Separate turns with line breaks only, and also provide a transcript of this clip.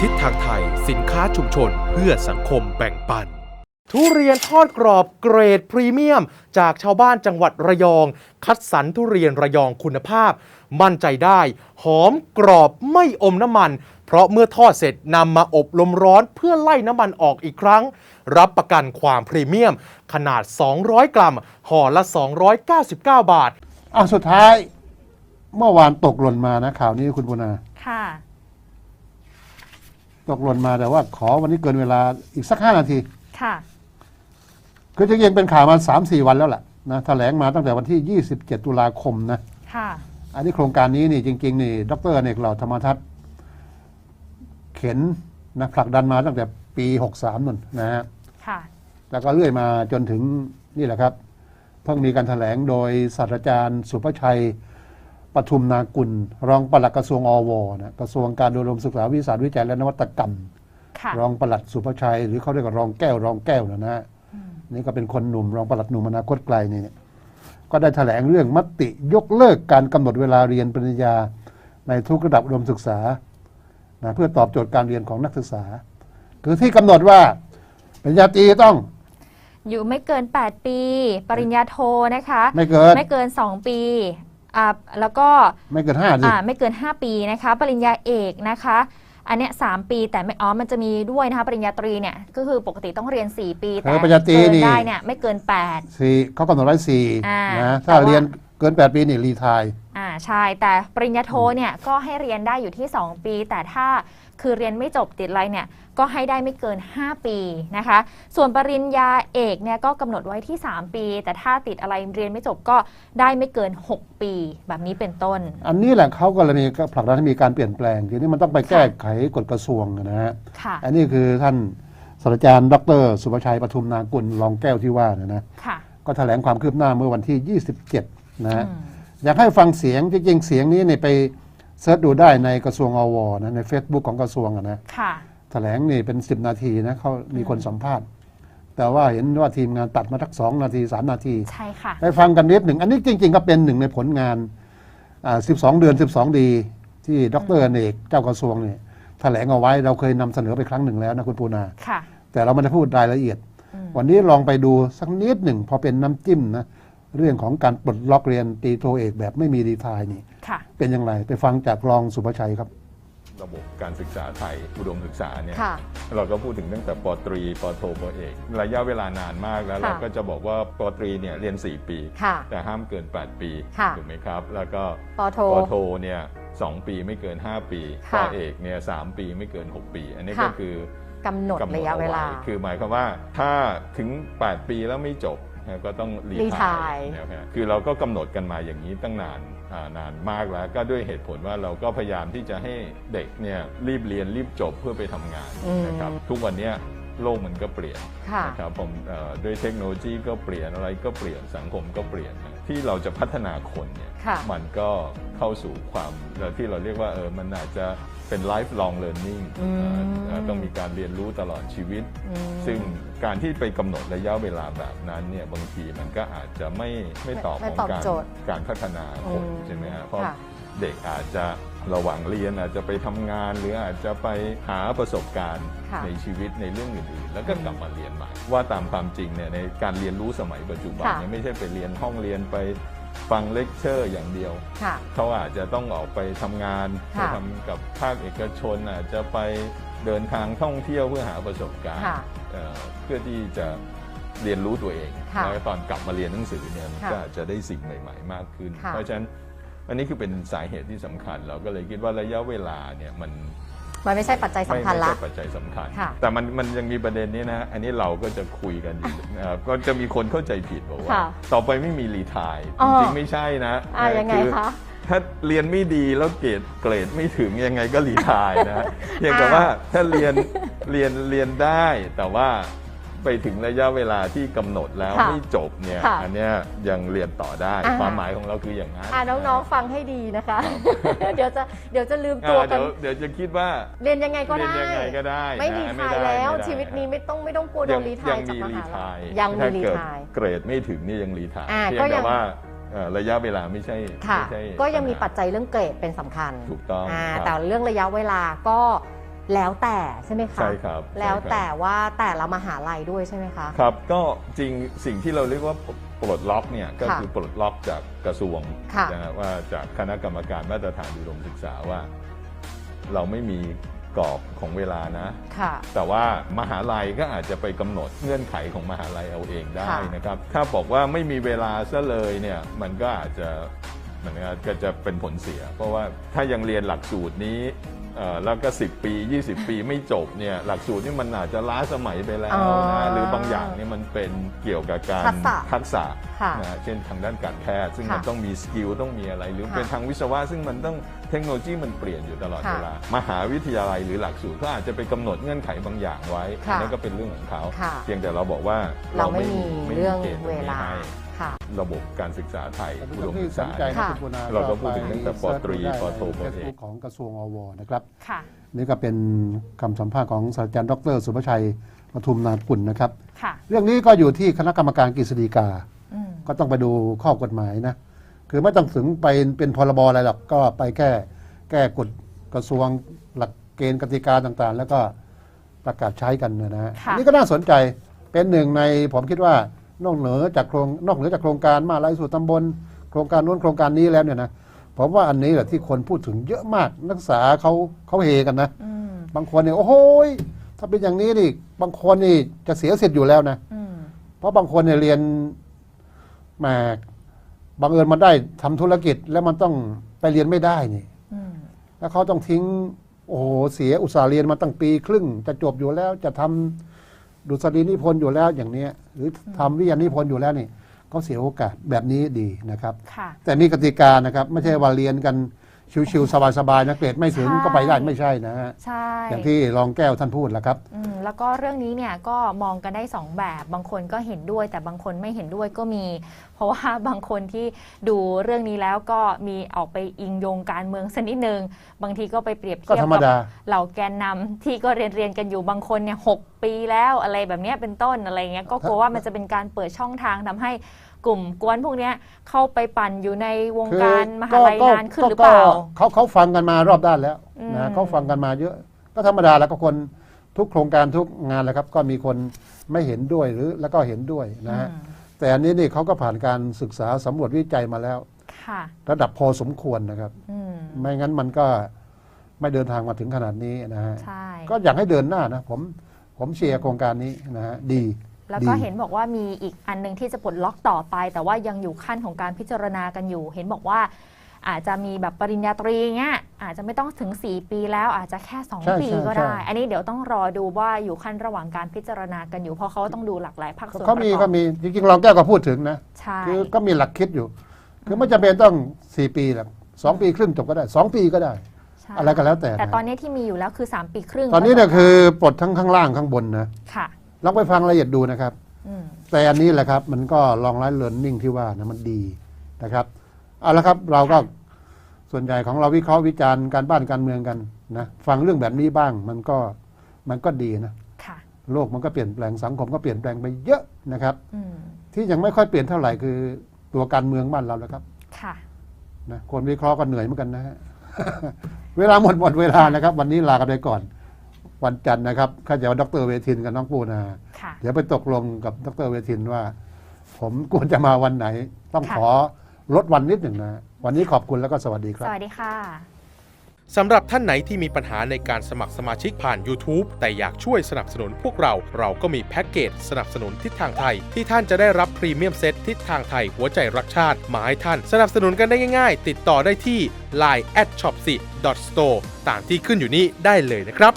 ทิศทางไทย สินค้าชุมชนเพื่อสังคมแบ่งปัน ทุเรียนทอดกรอบเกรดพรีเมียม จากชาวบ้านจังหวัดระยอง คัดสรรทุเรียนระยองคุณภาพ มั่นใจได้ หอมกรอบไม่อมน้ำมัน เพราะเมื่อทอดเสร็จนำมาอบลมร้อนเพื่อไล่น้ำมันออกอีกครั้ง รับประกันความพรีเมียม ขนาด 200 กรัมห่อละ 299 บาท
อะสุดท้าย เมื่อวานตกหล่นมานะข่าวนี้คุณปุนา
ค่ะ
ตกหล่นมาแต่ว่าขอวันนี้เกินเวลาอีกสักห้านาที
ค่ะ
คือจริงๆเป็นข่าวมาสามสี่วันแล้วแหละนะแถลงมาตั้งแต่วันที่ 27 ตุลาคมนะ
ค่ะ
อันนี้โครงการนี้นี่จริง ๆ นี่ ดรอเนกเหล่าธรรมทัศน์เข็นนะผลักดันมาตั้งแต่ปี 63นั่นนะฮะ
ค่ะ
แล้วก็เรื่อยมาจนถึงนี่แหละครับ เพิ่งมีการถแถลงโดยศาสตราจารย์สุภชัย ปทุมนากุล รองปลัดกระทรวงอวนะกระทรวงการอุดมศึกษาวิสาวิจัยและนวัตกรรม
ค่ะ
รองปลัดสุภชัย หรือเขาเรียกว่ารองแก้วรองแก้วนะนะฮะนี่ก็เป็นคนหนุ่มรองปลัดหนุ่มอนาคตไกลนี่เนี่ยก็ได้แถลงเรื่องมติยกเลิกการกำหนดเวลาเรียนปริญญา ในทุกระดับอุดมศึกษานะเพื่อตอบโจทย์การเรียนของนักศึกษา คือที่กำหนดว่าปริญญาตรีต้อง
อยู่ไม่เกิน 8 ปี ปริญญาโทนะคะ
ไม่เกิน
ไม่เกิน 2 ปี อ่าแล้วก็
ไม่เกินห้าสิ
อ่าไม่เกิน 5 ปีนะคะ ปริญญาเอกนะคะ อันเนี้ยสามปีแต่ไม่อ๋อมันจะมีด้วยนะคะปริญญาตรีเนี่ยก็คือปกติต้องเรียน 4 ปี แต่
เออปริญญาตรี
เกิน
นี่
ได้เนี่ยไม่เกิน
สี่เขากำหนดไว้สี่
อ่า
นะ
แต่
ถ้า
ว่า
เรียนเกินแปดปีนี่รีไทาย
8อ่า ใช่ แต่ปริญญาโทเนี่ยก็ให้เรียนได้อยู่ที่ 2 ปี แต่ถ้าคือเรียนไม่จบติดอะไรเนี่ยก็ให้ได้ไม่เกิน 5 ปีนะคะ ส่วนปริญญาเอกเนี่ยก็กำหนดไว้ที่ 3 ปี แต่ถ้าติดอะไรเรียนไม่จบก็ได้ไม่เกิน 6 ปี แบบนี้เป็นต้น
อันนี้แหละเขาก็เลยมีผลักดันให้มีการเปลี่ยนแปลงทีนี้มันต้องไปแก้ไขกฎกระทรวงนะฮะ
ค่ะ
อันนี้คือท่านศาสตราจารย์ดร สุภชัยปทุมนากุลรองแก้วที่ว่านะนะ
ค่ะ
ก็แถลงความคืบหน้าเมื่อวันที่ 27 นะฮะ
อืม
อยากให้ฟังเสียงจริงๆเสียงนี้เนี่ยไปเสิร์ชดูได้ในกระทรวงอวนะใน Facebook ของกระทรวงอะนะ
ค่ะ
แถลงนี่เป็น10นาทีนะเขามีคนสัมภาษณ์ แต่ว่าเห็นว่าทีมงานตัดมาทักสองนาที3นาที
ใช่ค่ะ
ไปฟังกันนิดหนึ่ง อันนี้จริง ๆ ก็เป็นหนึ่งในผลงานอ่า12เดือน12ดี ที่ดรอเนกเจ้ากระทรวงเนี่ยแถลงเอาไว้เราเคยนำเสนอไปครั้งหนึ่งแล้วนะคุณปูนา
ค่ะ
แต่เราไม่ได้พูดรายละเอียด
อืม
วันนี้ลองไปดูสักนิดหนึ่งพอเป็นน้ำจิ้มนะ เรื่องของการปลดล็อกเรียนตรีโทเอกแบบไม่มีดีไทายนี่
ค่ะ
เป็นอย่างไรไปฟังจากรองสุภชัยครับ
ระบบการศึกษาไทยอุดมศึกษาเนี่ย
ค่ะ
เราก็พูดถึงตั้งแต่ปตรีปโทปเอก ระยะเวลานานมากแล้ว
ค่ะ
เราก็จะบอกว่าปตรีเนี่ยเรียน 4 ปี
ค่ะ
แต่ห้ามเกิน 8 ปี
ค่ะ
ถูกไหมครับ แล้วก็
ปโท
ปโทเนี่ยสองปีไม่เกิน 5 ปีป
ค่ะ
เอกเนี่ยสามปีไม่เกิน 6 ปี อันนี้
ค่ะ
ก็คือกำ
หนด
กำหนด
ระยะเวลา
อไคือหมายความว่าถ้าถึง 8 ปีแล้วไม่จบนะ ก็ต้องรี
รีไท
ทายยนะฮะคือเราก็กำหนดกันมาอย่างนี้ตั้งนานอ่านานมากแล้วก็ด้วยเหตุผลว่าเราก็พยายามที่จะให้เด็กเนี่ยรีบเรียนรีบจบเพื่อไปทำงาน
อืม
นะครับทุกวันเนี้ยโลกมันก็เปลี่ยน
ค่ะ
นะครับผมเอ่อด้วยเทคโนโลยีก็เปลี่ยนอะไรก็เปลี่ยนสังคมก็เปลี่ยนนะ ที่เราจะพัฒนาคนเนี่ย
ค่ะ
มันก็เข้าสู่ความเอ่อที่เราเรียกว่าเออมันอาจจะเป็น lifelong learning
อืม
เอ่อเอ่อต้องมีการเรียนรู้ตลอดชีวิต
อืม
ซึ่งการที่ไปกำหนดระยะเวลาแบบนั้นเนี่ยบางทีมันก็อาจจะไม่ไม่ตอบ
ไม่
ของ
ตอบ
การ
โจทย์
การพัฒนาคน
อืม
ใช่ไหมฮะเพราะ
ค่ะ
เด็กอาจจะ ระหว่างเรียนอาจจะไปทำงานหรืออาจจะไปหาประสบการณ์
ค่ะ
ในชีวิตในเรื่องอื่นๆ แล้วก็กลับมาเรียนใหม่ ว่าตามความจริงเนี่ยในการเรียนรู้สมัยปัจจุบัน
ค่ะ
เนี่ยไม่ใช่ไปเรียนห้องเรียนไปฟังเลคเชอร์อย่างเดียว
ค่ะ
เขาอาจจะต้องออกไปทำงานไป
ค่ะ
ทำกับภาคเอกชนอาจจะไปเดินทางท่องเที่ยวเพื่อหาประสบการณ์
ค่ะ
เอ่อเพื่อที่จะเรียนรู้ตัวเอง
ค่ะ
แล้วตอนกลับมาเรียนหนังสือเนี่ยมัน
ค่ะ
ก็อาจจะได้สิ่งใหม่ ๆ มากขึ้น
ค่ะ
เพราะฉะนั้น อันนี้คือเป็นสาเหตุที่สำคัญ เราก็เลยคิดว่าระยะเวลาเนี่ยมัน
มันไม่ใช่ปัจจัย
ไม่
สำคัญ
ไม่
ละ
ใช่ปัจจัยสำคัญ
ค่ะ
แต่มันมันยังมีประเด็นนี้นะ อันนี้เราก็จะคุยกันอยู่เอ่อก็จะมีคนเข้าใจผิดบอกว่า
ค่ะ
ต่อไปไม่มีรีไทาย
อ๋
จ
อ
ริงๆไม่ใช่นะ
อ่ายังไง
อ
คะ
ถ้าเรียนไม่ดีแล้วเกรดเกรดไม่ถึงยังไงก็รีไทายนะเพียงแต่ว่าถ้าเรียนเรียนเรียนได้แต่ว่า ไปถึงระยะเวลาที่กำหนดแล้ว
ค่ะ
ไม่จบเนี่ย
ค่ะ
อันเนี้ยยังเรียนต่อได้
อ่า
ความหมายของเราคืออย่างนั้น
อ่าน้องๆฟังให้ดีนะคะ เดี๋ยวจะเดี๋ยวจะลืม
อ่า
ตัวกั
เดี๋
น
ยวเดี๋ยวจะคิดว่า
เรียนยังไงก็
เรีย
ได้
นยังไงก็ได้
ไม่
นะ
รี
ไม่
ทาย
ได้
แล้ว
ไม่ได้
ชีวิตนี้ไม่ต้องไม่ต้องกลัวโดนรีทาย
ยัง
จาก
มี
ม
รี
หา
ทา
ลั
ย
ยยังมี
ถ้า
รี
เกิด
ทาย
เกรดไม่ถึงนี่ยังรีทาย
อ่า
เพีย
ก็
ง
ยั
แต่
ง
ว่าเอ่อระยะเวลาไม่ใช่
ค่ะ
ไม่ใช่
ก็ยังมี
ญหา
ปัจจัยเรื่องเกรดเป็นสำคัญ
ถูกต้อง
อ่า
ครับ
แต่เรื่องระยะเวลาก็
แล้วแต่ใช่ไหมคะ
ใช่ครับ
แล้ว
ใช่ครับ
แต่ว่าแต่ละมหาลัยด้วยใช่ไหมคะ
ครับ ก็จริงสิ่งที่เราเรียกว่าปลดล็อกเนี่ยก็
ค่ะ
คือปลดล็อกจากกระทรวง
ค่ะ
นะฮะว่าจากคณะกรรมการมาตรฐานอุดมศึกษาว่า เราไม่มีกรอบของเวลานะ
ค่ะ
แต่ว่ามหาลัยก็อาจจะไปกำหนดเงื่อนไขของมหาลัยเอาเองได้
ค่ะ
นะครับ ถ้าบอกว่าไม่มีเวลาซะเลยเนี่ยมันก็อาจจะมันก็จะเป็นผลเสีย เพราะว่าถ้ายังเรียนหลักสูตรนี้ เอ่อแล้วก็ 10 ปี 20 ปีไม่จบเนี่ยหลักสูตรนี่มันอาจจะล้าสมัยไปแล้ว
อ๋อ
นะหรือบางอย่างนี่มันเป็นเกี่ยวกับการ
ทักษะ
ทักษะ
ค่ะ
นะเช่นทางด้านการแพทย์ ซึ่ง
ค่ะ
มันต้องมีสกิลต้องมีอะไร หรือ
ค่ะ
เป็นทางวิศวะซึ่งมันต้องเทคโนโลยีมันเปลี่ยนอยู่ตลอด
ค่ะ
เวลามหาวิทยาลัยหรือหลักสูตรก็อาจจะไปกำหนดเงื่อนไขบางอย่างไว้
ค่ะ
อันนั้นก็เป็นเรื่องของเขา
ค่ะ
เพียงแต่เราบอกว่า
เราไม่มี
ไม่
เรื่อง
กณฑ์ต
เว
นี้
ลา
ให้
ค่ะ
ระบบการศึกษาไทย
ท่าน
อุ
ผู้ช
ด
ม
ม
ที่
ศึก
ส
ษาน
ใจนะ
ค่ะ
คุณปุณา
เราก็พูดถึงตั้งแต่ปตรี
เสิ
ปโท
ช
ป
ได้
เอก
ใน Facebook ของกระทรวงอวนะครับ
ค่ะ
นี่ก็เป็นคำสัมภาษณ์ของศาสตราจารย์ดร สุภชัยปทุมนากุลนะครับ
ค่ะ
เรื่องนี้ก็อยู่ที่คณะกรรมการกฤษฎีกา
อืม
ก็ต้องไปดูข้อกฎหมายนะ คือไม่ต้องถึงไปเป็นพรบอะไรหรอก ก็ไปแค่แก้กฎกระทรวงหลักเกณฑ์กติกาต่างๆ แล้วก็ประกาศใช้กันนะฮะ
ค่ะ
อันนี่ก็น่าสนใจเป็นหนึ่งในผมคิดว่า นอกเหนือจากโครงนอกเหนือจากโครงการมาลายสู่ตำบล โครงการนู้นโครงการนี้แล้วเนี่ยนะผมว่าอันนี้แหละที่คนพูดถึงเยอะมากนักศึกษาเขาเขาเฮกันนะ
อืม
บางคนเนี่ยโอ้โหยถ้าเป็นอย่างนี้นี่บางคนนี่จะเสียสิทธิ์อยู่แล้วนะ
อืม
เพราะบางคนเนี่ยเรียนแหมาบังเอิญมันได้ทำธุรกิจแล้วมันต้องไปเรียนไม่ได้นี่
อืม
แล้วเขาต้องทิ้ง โอ้โหเสียอุตสาห์เรียนมาตั้งปี ครึ่งจะจบอยู่แล้วจะทำ ดุษฎีนิพนธ์อยู่แล้วอย่างเนี้ยหรือทำวิทยานิพนธ์อยู่แล้วนี่เขาเสียโอกาสแบบนี้ดีนะครับ
ค่ะ
แต่มีกติกานะครับ ไม่ใช่ว่าเรียนกัน ชิวๆสบายๆนะเกรดไม่ถึง
ใช่
ก็ไปได้ไม่ใช่นะฮะ
ใช่
อย่างที่รองแก้วท่านพูดแล้วครับ
อืมแล้วก็เรื่องนี้เนี่ยก็มองกันได้สองแบบ บางคนก็เห็นด้วย แต่บางคนไม่เห็นด้วยก็มี เพราะว่า บางคนที่ดูเรื่องนี้แล้วก็มีออกไปอิงโยงการเมืองสักนิดนึง บางทีก็ไปเปรียบ
ก็
เทียบ
ธรรม
กั
ดา
เหล่าแกนนำที่ก็เรียนเรียนๆกันอยู่บางคนเนี่ยหกปีแล้วอะไรแบบเนี้ยเป็นต้นอะไรเงี้ยก็กลัวว่ามันจะเป็นการเปิดช่องทางทำให้ กลุ่มกวนพวกเนี้ยเข้าไปปั่นอยู่ในวงการมหาลัยนานขึ้นหรือเปล่า
เขาเขาฟังกันมารอบด้านแล้ว
อืม
นะเขาฟังกันมาเยอะ ก็ธรรมดาแล้วก็คนทุกโครงการทุกงานแหละครับ ก็มีคนไม่เห็นด้วยหรือแล้วก็เห็นด้วยนะฮะ
อืม
แต่อันนี้นี่เขาก็ผ่านการศึกษาสำรวจวิจัยมาแล้ว
ค่ะ
ระดับพอสมควรนะครับ
อืม
ไม่งั้นมันก็ไม่เดินทางมาถึงขนาดนี้นะฮะ
ใช่
ก็อยากให้เดินหน้านะผมผมเชียร์โครงการนี้นะฮะดี
แล้วก็
ดี
เห็นบอกว่ามีอีกอันหนึงที่จะปลดล็อกต่อไป แต่ว่ายังอยู่ขั้นของการพิจารณากันอยู่ เห็นบอกว่า อาจจะมีแบบปริญญาตรีเงี้ยอาจจะไม่ต้องถึง 4 ปีแล้วอาจจะแค่
ใช่
2 ปี
ใช่
ก็ได้
ใช่
อันนี้เดี๋ยวต้องรอดูว่าอยู่ขั้นระหว่างการพิจารณากันอยู่ เพราะเขาต้องดูหลากหลายภาคส่วน
เขามี
ประก
ก็
อบ
มีจริงๆรองแก้วก็พูดถึงนะ
ใช่
คือก็มีหลักคิดอยู่ คือไม่จำเป็นต้องสี่ปีหรอกสองปีครึ่งจบก็ได้สองปีก็ได้
ใช่
อะไรก็แล้วแต่
แต่
นะ
ตอนนี้ที่มีอยู่แล้วคือ 3 ปีครึ่ง
ตอนนี้เนี่ยคือปลดทั้งข้างล่างข้างบนนะ
ค่ะ
ลองไปฟังรายละเอียดดูนะครับ
อืม
แต่อันนี้แหละครับ มันก็ลองไลฟ์เลิร์นนิ่งที่ว่านะมันดีนะครับเอาละครับเราก็ส่วนใหญ่ของเราวิเคราะห์วิจารณ์การบ้านการเมืองกันนะฟังเรื่องแบบนี้บ้างมันก็มันก็ดีนะ
ค่ะ
โลกมันก็เปลี่ยนแปลงสังคมก็เปลี่ยนแปลงไปเยอะนะครับ
อืม
ที่ยังไม่ค่อยเปลี่ยนเท่าไหร่คือตัวการเมืองบ้านเราแล้วครับ
ค่ะ
นะคนวิเคราะห์ก็เหนื่อยเหมือนกันนะฮะเวลาหมดหมดเวลานะครับ วันนี้ลากันไปก่อน วันจันทร์นะครับข้าจะว่าดรเวทินกับน้องปูนา
ค่ะ
เดี๋ยวไปตกลงกับดรเวทินว่า ผมควรจะมาวันไหน ต้อง
ค่ะ
ขอลดวันนิดหนึ่งนะ วันนี้ขอบคุณแล้วก็สวัสดีครั
ส
บ
วัสดีค่ะ
สำหรับท่านไหนที่มีปัญหาในการสมัครสมาชิกผ่าน YouTube แต่อยากช่วยสนับสนุนพวกเรา เราก็มีแพ็กเกจสนับสนุนทิศทางไทย ที่ท่านจะได้รับพรีเมียมเซตทิศทางไทยหัวใจรักชาติ มาให้ท่าน สนับสนุนกันได้ง่าย ๆ ติดต่อได้ที่ line at shop 4 store ตามที่ขึ้นอยู่นี้ได้เลยนะครับ